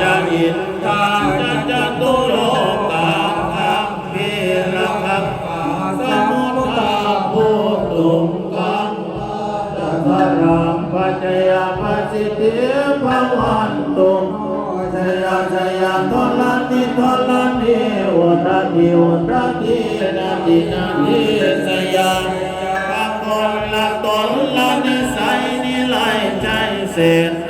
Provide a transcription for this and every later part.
จะอินทาจะจตุโลกาคัมพีระคังปาสมุทธาภูตุงกังตัสรังปัจจยปัสสิทิภวันตุงชยชยาทลนิทลนิอุตติอุตตินาตินาติสยามปะคนละตนละนิสัยนิไลใจเศษ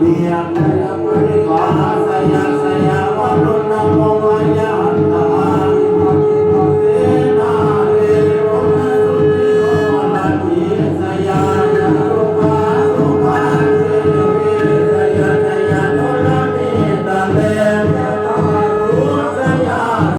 be a man.